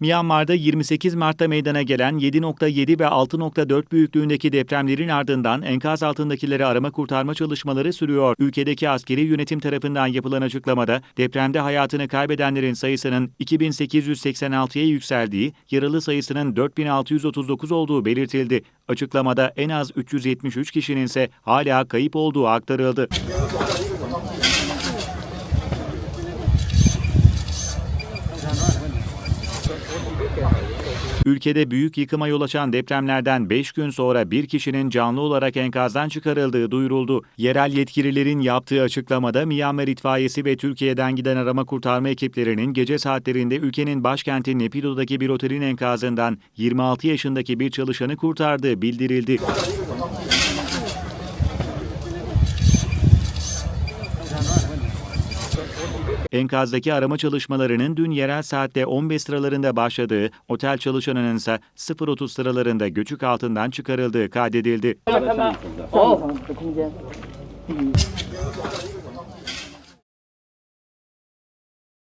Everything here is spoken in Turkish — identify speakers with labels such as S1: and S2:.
S1: Myanmar'da 28 Mart'ta meydana gelen 7.7 ve 6.4 büyüklüğündeki depremlerin ardından enkaz altındakileri arama kurtarma çalışmaları sürüyor. Ülkedeki askeri yönetim tarafından yapılan açıklamada depremde hayatını kaybedenlerin sayısının 2886'ya yükseldiği, yaralı sayısının 4639 olduğu belirtildi. Açıklamada en az 373 kişinin ise hala kayıp olduğu aktarıldı. Ülkede büyük yıkıma yol açan depremlerden 5 gün sonra bir kişinin canlı olarak enkazdan çıkarıldığı duyuruldu. Yerel yetkililerin yaptığı açıklamada Myanmar itfaiyesi ve Türkiye'den giden arama kurtarma ekiplerinin gece saatlerinde ülkenin başkenti Nepido'daki bir otelin enkazından 26 yaşındaki bir çalışanı kurtardığı bildirildi. Enkazdaki arama çalışmalarının dün yerel saatte 15 sıralarında başladığı, otel çalışanının ise 0.30 sıralarında göçük altından çıkarıldığı kaydedildi.